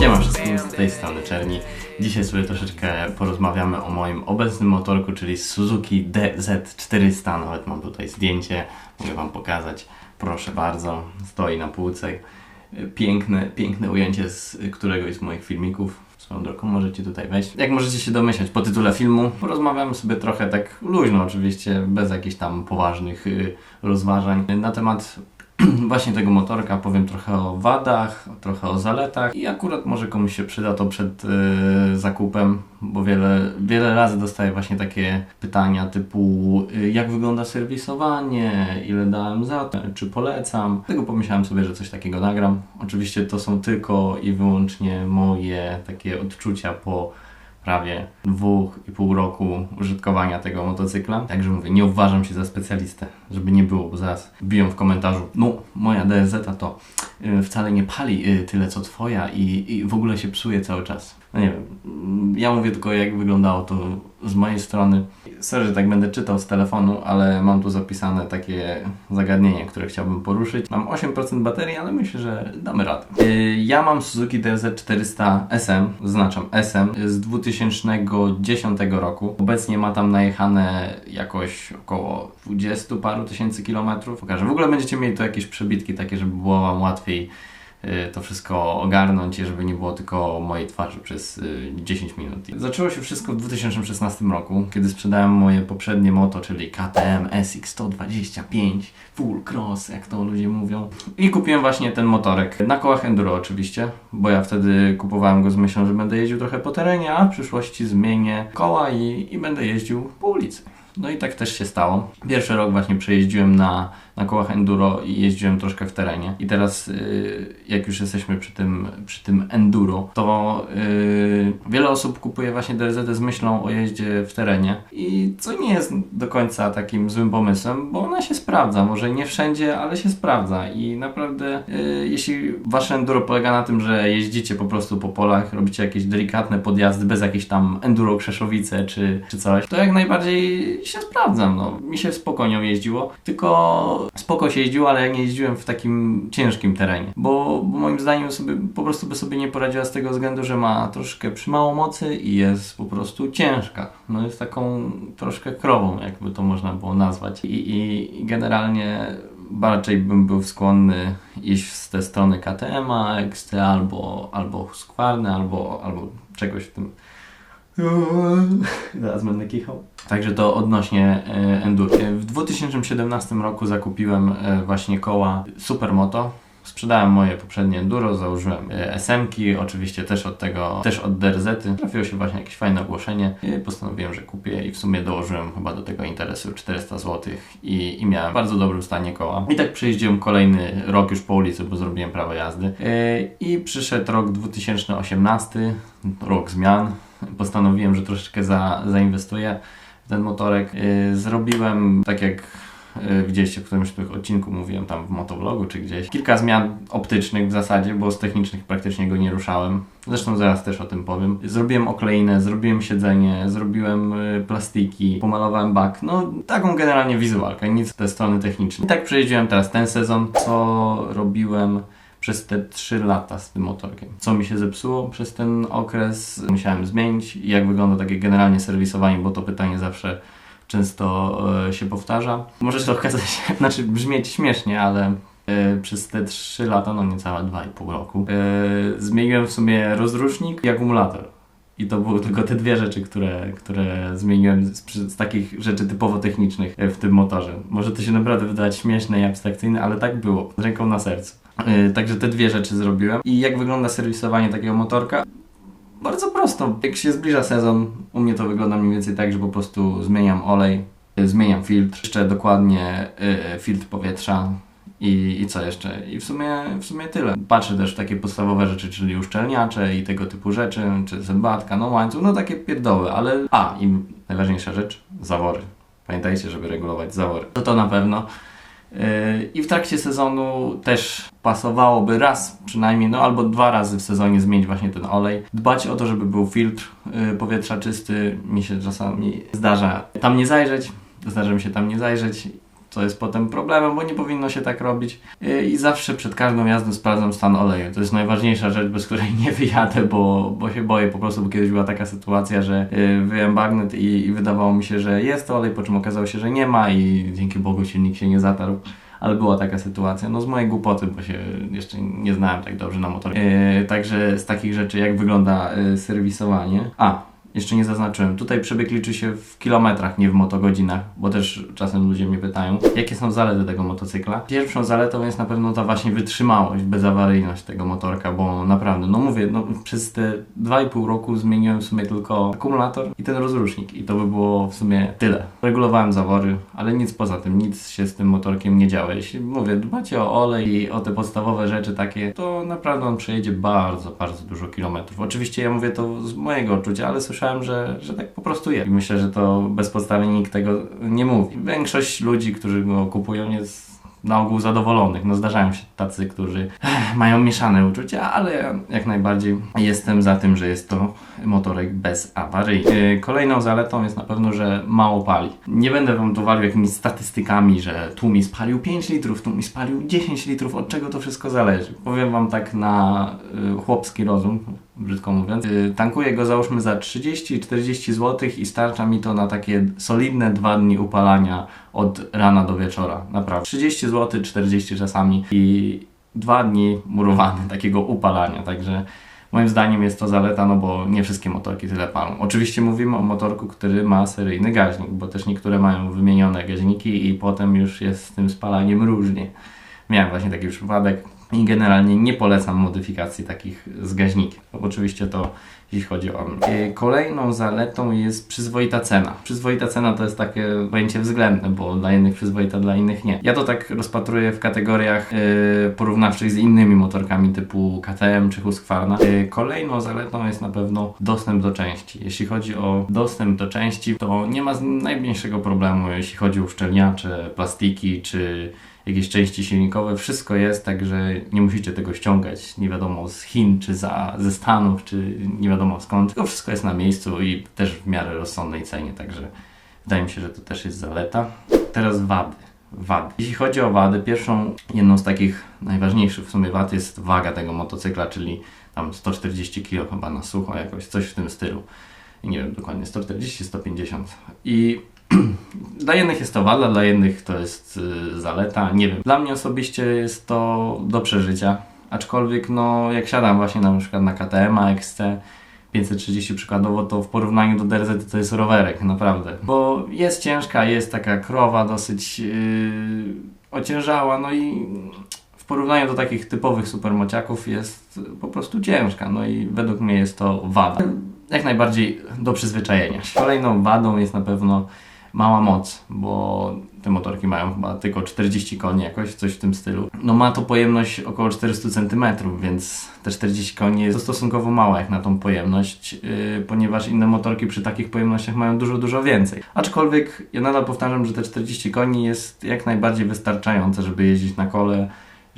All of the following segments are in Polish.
Siema wszystkim z tej strony Czerni. Dzisiaj sobie troszeczkę porozmawiamy o moim obecnym motorku, czyli Suzuki DZ400. Nawet mam tutaj zdjęcie, mogę Wam pokazać. Proszę bardzo, stoi na półce. Piękne, piękne ujęcie z któregoś z moich filmików. Swoją drogą możecie tutaj wejść. Jak możecie się domyślać po tytule filmu, porozmawiam sobie trochę tak luźno, oczywiście, bez jakichś tam poważnych y, rozważań na temat właśnie tego motorka. Powiem trochę o wadach, trochę o zaletach i akurat może komuś się przyda to przed y, zakupem, bo wiele, wiele razy dostaję właśnie takie pytania typu y, jak wygląda serwisowanie, ile dałem za to, czy polecam. Dlatego pomyślałem sobie, że coś takiego nagram. Oczywiście to są tylko i wyłącznie moje takie odczucia po prawie dwóch i pół roku użytkowania tego motocykla. Także mówię, nie uważam się za specjalistę, żeby nie było, bo zaraz biją w komentarzu, no moja DSZ to y, wcale nie pali y, tyle co twoja i, i w ogóle się psuje cały czas. No nie wiem, ja mówię tylko jak wyglądało to z mojej strony. Sorry, że tak będę czytał z telefonu, ale mam tu zapisane takie zagadnienie, które chciałbym poruszyć. Mam 8% baterii, ale myślę, że damy radę. Yy, Ja mam Suzuki DZ400 SM, zaznaczam SM, z 2010 roku. Obecnie ma tam najechane jakoś około 20 paru tysięcy kilometrów. Pokażę. W ogóle będziecie mieli tu jakieś przebitki takie, żeby było Wam łatwiej y, to wszystko ogarnąć i żeby nie było tylko mojej twarzy przez y, 10 minut. Zaczęło się wszystko w 2016 roku, kiedy sprzedałem moje poprzednie moto, czyli KTM SX125 Full Cross, jak to ludzie mówią. I kupiłem właśnie ten motorek na kołach enduro oczywiście, bo ja wtedy kupowałem go z myślą, że będę jeździł trochę po terenie, a w przyszłości zmienię koła i, i będę jeździł po ulicy. No i tak też się stało. Pierwszy rok właśnie przejeździłem na, na kołach enduro i jeździłem troszkę w terenie. I teraz, yy, jak już jesteśmy przy tym, przy tym enduro, to yy, wiele osób kupuje właśnie DRZ z myślą o jeździe w terenie. I co nie jest do końca takim złym pomysłem, bo ona się sprawdza. Może nie wszędzie, ale się sprawdza. I naprawdę, yy, jeśli wasze enduro polega na tym, że jeździcie po prostu po polach, robicie jakieś delikatne podjazdy bez jakiejś tam enduro krzeszowice czy, czy coś, to jak najbardziej się sprawdzam. No. Mi się spokojnie jeździło, tylko spoko się jeździło, ale ja nie jeździłem w takim ciężkim terenie, bo, bo moim zdaniem sobie, po prostu by sobie nie poradziła z tego względu, że ma troszkę przymało mocy i jest po prostu ciężka. No jest taką troszkę krową, jakby to można było nazwać. I, i, generalnie raczej bym był skłonny iść w tę stronę KTM-a, XT albo, albo Husqvarna, albo, albo czegoś w tym Zaraz będę kichał. Także to odnośnie e, enduro. E, W 2017 roku zakupiłem e, właśnie koła Supermoto. Sprzedałem moje poprzednie enduro, założyłem SM-ki, oczywiście też od tego, też od DRZ-y. Trafiło się właśnie jakieś fajne ogłoszenie postanowiłem, że kupię i w sumie dołożyłem chyba do tego interesu 400 zł i, i miałem bardzo dobrym stanie koła. I tak przejeździłem kolejny rok już po ulicy, bo zrobiłem prawo jazdy. I przyszedł rok 2018, rok zmian. Postanowiłem, że troszeczkę za, zainwestuję w ten motorek. Yy, zrobiłem tak jak yy, widzieliście w którymś z tych odcinku mówiłem tam w motovlogu czy gdzieś. Kilka zmian optycznych w zasadzie, bo z technicznych praktycznie go nie ruszałem. Zresztą zaraz też o tym powiem. Zrobiłem okleinę, zrobiłem siedzenie, zrobiłem y, plastiki, pomalowałem bak. No taką generalnie wizualkę, nic z tej strony technicznej. I tak przejeździłem teraz ten sezon, co robiłem przez te 3 lata z tym motorkiem. Co mi się zepsuło przez ten okres, musiałem zmienić jak wygląda takie generalnie serwisowanie, bo to pytanie zawsze często e, się powtarza. Może się okazać, znaczy brzmieć śmiesznie, ale e, przez te 3 lata, no niecałe 2,5 roku, e, zmieniłem w sumie rozrusznik i akumulator. I to były tylko te dwie rzeczy, które, które zmieniłem z, z takich rzeczy typowo technicznych w tym motorze. Może to się naprawdę wydawać śmieszne i abstrakcyjne, ale tak było, z ręką na sercu. Yy, także te dwie rzeczy zrobiłem. I jak wygląda serwisowanie takiego motorka? Bardzo prosto. Jak się zbliża sezon, u mnie to wygląda mniej więcej tak, że po prostu zmieniam olej, yy, zmieniam filtr, jeszcze dokładnie yy, filtr powietrza, i, I co jeszcze? I w sumie, w sumie tyle. Patrzę też w takie podstawowe rzeczy, czyli uszczelniacze i tego typu rzeczy, czy zębatka, no łańcuch, no takie pierdoły, ale... A, i najważniejsza rzecz, zawory. Pamiętajcie, żeby regulować zawory. To to na pewno. Yy, I w trakcie sezonu też pasowałoby raz przynajmniej, no albo dwa razy w sezonie zmienić właśnie ten olej. Dbać o to, żeby był filtr yy, powietrza czysty. Mi się czasami zdarza tam nie zajrzeć, zdarza mi się tam nie zajrzeć co jest potem problemem, bo nie powinno się tak robić. I zawsze przed każdą jazdą sprawdzam stan oleju. To jest najważniejsza rzecz, bez której nie wyjadę, bo, bo się boję po prostu, bo kiedyś była taka sytuacja, że yy, wyjąłem bagnet i, i wydawało mi się, że jest olej, po czym okazało się, że nie ma i dzięki Bogu silnik się nie zatarł. Ale była taka sytuacja, no z mojej głupoty, bo się jeszcze nie znałem tak dobrze na motorze. Yy, także z takich rzeczy, jak wygląda yy, serwisowanie. A, jeszcze nie zaznaczyłem. Tutaj przebieg liczy się w kilometrach, nie w motogodzinach, bo też czasem ludzie mnie pytają, jakie są zalety tego motocykla. Pierwszą zaletą jest na pewno ta właśnie wytrzymałość, bezawaryjność tego motorka, bo naprawdę, no mówię, no przez te 2,5 roku zmieniłem w sumie tylko akumulator i ten rozrusznik i to by było w sumie tyle. Regulowałem zawory, ale nic poza tym, nic się z tym motorkiem nie działo. Jeśli mówię, dbacie o olej i o te podstawowe rzeczy takie, to naprawdę on przejedzie bardzo, bardzo dużo kilometrów. Oczywiście ja mówię to z mojego odczucia, ale słyszałem, że, że tak po prostu jest. I myślę, że to bezpodstawnie nikt tego nie mówi. Większość ludzi, którzy go kupują jest na ogół zadowolonych. No zdarzają się tacy, którzy mają mieszane uczucia, ale ja jak najbardziej jestem za tym, że jest to motorek bez awarii. Yy, Kolejną zaletą jest na pewno, że mało pali. Nie będę wam tu walił jakimiś statystykami, że tu mi spalił 5 litrów, tu mi spalił 10 litrów, od czego to wszystko zależy. Powiem wam tak na y, chłopski rozum, brzydko mówiąc. Y, tankuję go załóżmy za 30-40 zł i starcza mi to na takie solidne dwa dni upalania od rana do wieczora. Naprawdę. 30 zł, 40 czasami i dwa dni murowane takiego upalania, także moim zdaniem jest to zaleta, no bo nie wszystkie motorki tyle palą. Oczywiście mówimy o motorku, który ma seryjny gaźnik, bo też niektóre mają wymienione gaźniki i potem już jest z tym spalaniem różnie. Miałem właśnie taki przypadek i generalnie nie polecam modyfikacji takich z gaźnikiem. Oczywiście to jeśli chodzi o mnie. E, Kolejną zaletą jest przyzwoita cena. Przyzwoita cena to jest takie pojęcie względne, bo dla jednych przyzwoita, dla innych nie. Ja to tak rozpatruję w kategoriach e, porównawczych z innymi motorkami typu KTM czy Husqvarna. E, Kolejną zaletą jest na pewno dostęp do części. Jeśli chodzi o dostęp do części, to nie ma najmniejszego problemu, jeśli chodzi o uszczelniacze, plastiki czy jakieś części silnikowe, wszystko jest, także nie musicie tego ściągać, nie wiadomo z Chin, czy za, ze Stanów, czy nie wiadomo skąd, tylko wszystko jest na miejscu i też w miarę rozsądnej cenie, także wydaje mi się, że to też jest zaleta. Teraz wady. Wady. Jeśli chodzi o wady, pierwszą, jedną z takich najważniejszych w sumie wad jest waga tego motocykla, czyli tam 140 kg chyba na sucho jakoś, coś w tym stylu. Nie wiem dokładnie, 140, 150. I dla jednych jest to wada, dla jednych to jest y, zaleta, nie wiem. Dla mnie osobiście jest to do przeżycia, aczkolwiek no jak siadam właśnie na przykład na KTM, XC 530 przykładowo, to w porównaniu do DRZ to jest rowerek, naprawdę. Bo jest ciężka, jest taka krowa dosyć yy, ociężała, no i w porównaniu do takich typowych supermociaków jest po prostu ciężka, no i według mnie jest to wada. Jak najbardziej do przyzwyczajenia. Kolejną wadą jest na pewno mała moc, bo te motorki mają chyba tylko 40 koni, jakoś coś w tym stylu. No ma to pojemność około 400 cm, więc te 40 koni jest stosunkowo mała jak na tą pojemność, yy, ponieważ inne motorki przy takich pojemnościach mają dużo, dużo więcej. Aczkolwiek ja nadal powtarzam, że te 40 koni jest jak najbardziej wystarczające, żeby jeździć na kole,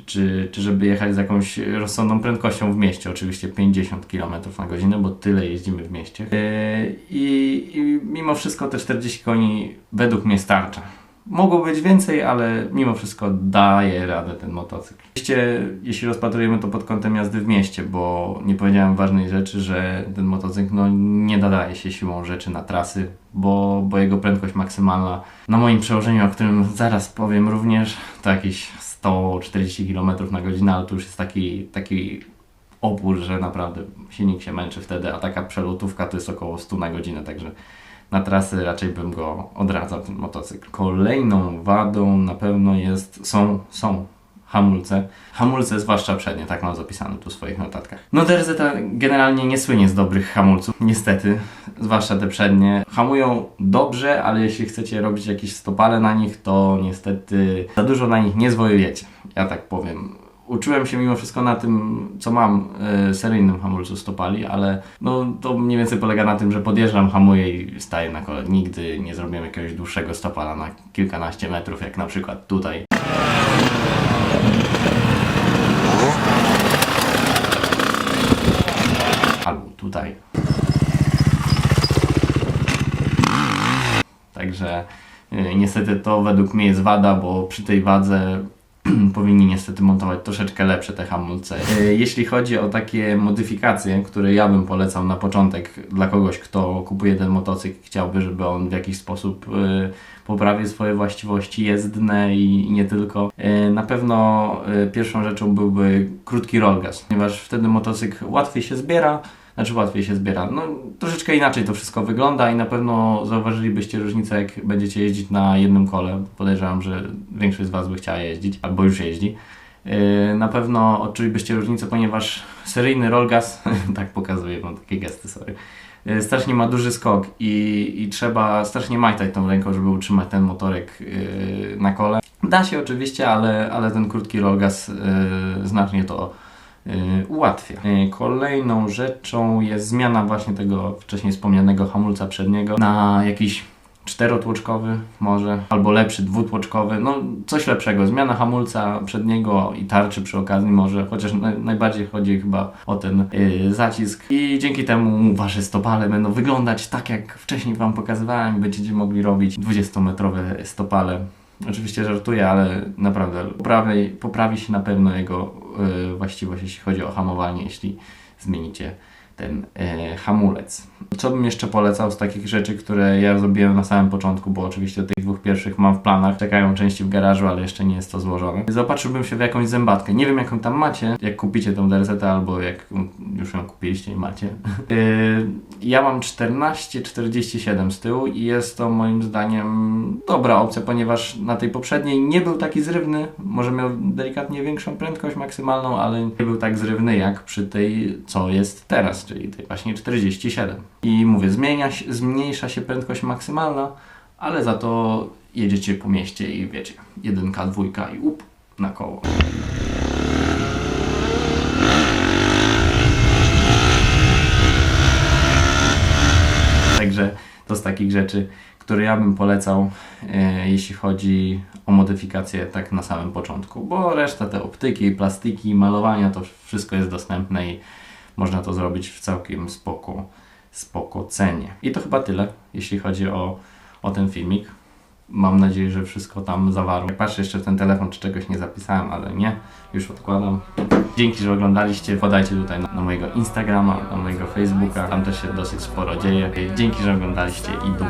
czy, czy żeby jechać z jakąś rozsądną prędkością w mieście, oczywiście 50 km na godzinę, bo tyle jeździmy w mieście. Yy, i, I mimo wszystko te 40 koni według mnie starcza. Mogło być więcej, ale mimo wszystko daje radę ten motocykl. Oczywiście, jeśli rozpatrujemy to pod kątem jazdy w mieście, bo nie powiedziałem ważnej rzeczy, że ten motocykl no, nie nadaje się siłą rzeczy na trasy, bo, bo jego prędkość maksymalna na moim przełożeniu, o którym zaraz powiem również, to jakieś 140 km na godzinę, ale to już jest taki, taki opór, że naprawdę silnik się męczy wtedy, a taka przelotówka to jest około 100 na godzinę, także na trasy raczej bym go odradzał, ten motocykl. Kolejną wadą na pewno jest, są, są hamulce. Hamulce, zwłaszcza przednie, tak mam zapisane tu w swoich notatkach. No DRZ generalnie nie słynie z dobrych hamulców, niestety, zwłaszcza te przednie. Hamują dobrze, ale jeśli chcecie robić jakieś stopale na nich, to niestety za dużo na nich nie zwojujecie. Ja tak powiem. Uczyłem się mimo wszystko na tym, co mam y, seryjnym hamulcu stopali, ale no, to mniej więcej polega na tym, że podjeżdżam, hamuję i staję na kole. Nigdy nie zrobiłem jakiegoś dłuższego stopala na kilkanaście metrów, jak na przykład tutaj. Albo tutaj. Także Yy, Niestety to według mnie jest wada, bo przy tej wadze powinni niestety montować troszeczkę lepsze te hamulce. Yy, Jeśli chodzi o takie modyfikacje, które ja bym polecał na początek dla kogoś, kto kupuje ten motocykl chciałby, żeby on w jakiś sposób yy, poprawił swoje właściwości jezdne i nie tylko. Na pewno pierwszą rzeczą byłby krótki rollgas, ponieważ wtedy motocykl łatwiej się zbiera, znaczy łatwiej się zbiera. No, troszeczkę inaczej to wszystko wygląda i na pewno zauważylibyście różnicę, jak będziecie jeździć na jednym kole. Podejrzewam, że większość z Was by chciała jeździć, albo już jeździ. Yy, Na pewno odczulibyście różnicę, ponieważ seryjny rollgas, tak pokazuję, mam takie gesty, sorry, yy, strasznie ma duży skok i, i trzeba strasznie majtać tą ręką, żeby utrzymać ten motorek yy, na kole. Da się oczywiście, ale, ale ten krótki rollgas yy, znacznie to yy, ułatwia. Yy, Kolejną rzeczą jest zmiana właśnie tego wcześniej wspomnianego hamulca przedniego na jakiś czterotłoczkowy może, albo lepszy dwutłoczkowy, no coś lepszego. Zmiana hamulca przedniego i tarczy przy okazji może, chociaż naj, najbardziej chodzi chyba o ten yy, zacisk i dzięki temu wasze stopale będą wyglądać tak jak wcześniej wam pokazywałem, będziecie mogli robić 20-metrowe stopale. Oczywiście żartuję, ale naprawdę poprawi, poprawi się na pewno jego yy, właściwość, jeśli chodzi o hamowanie, jeśli zmienicie ten e, hamulec. Co bym jeszcze polecał z takich rzeczy, które ja zrobiłem na samym początku, bo oczywiście tych dwóch pierwszych mam w planach, czekają części w garażu, ale jeszcze nie jest to złożone. Zobaczyłbym się w jakąś zębatkę. Nie wiem jaką tam macie, jak kupicie tą DRZ albo jak już ją kupiliście i macie. E, ja mam 14,47 z tyłu i jest to moim zdaniem dobra opcja, ponieważ na tej poprzedniej nie był taki zrywny, może miał delikatnie większą prędkość maksymalną, ale nie był tak zrywny jak przy tej, co jest teraz, czyli tej właśnie 47. I mówię, zmienia się, zmniejsza się prędkość maksymalna, ale za to jedziecie po mieście i wiecie, jedynka, dwójka i up na koło. Także to z takich rzeczy, które ja bym polecał, e, jeśli chodzi o modyfikację tak na samym początku, bo reszta te optyki, plastiki, malowania, to wszystko jest dostępne i można to zrobić w całkiem spoko, spoko cenie. I to chyba tyle, jeśli chodzi o, o ten filmik. Mam nadzieję, że wszystko tam zawarło. Jak patrzę jeszcze w ten telefon, czy czegoś nie zapisałem, ale nie, już odkładam. Dzięki, że oglądaliście. Podajcie tutaj na, na mojego Instagrama, na mojego Facebooka. Tam też się dosyć sporo dzieje. Dzięki, że oglądaliście i do.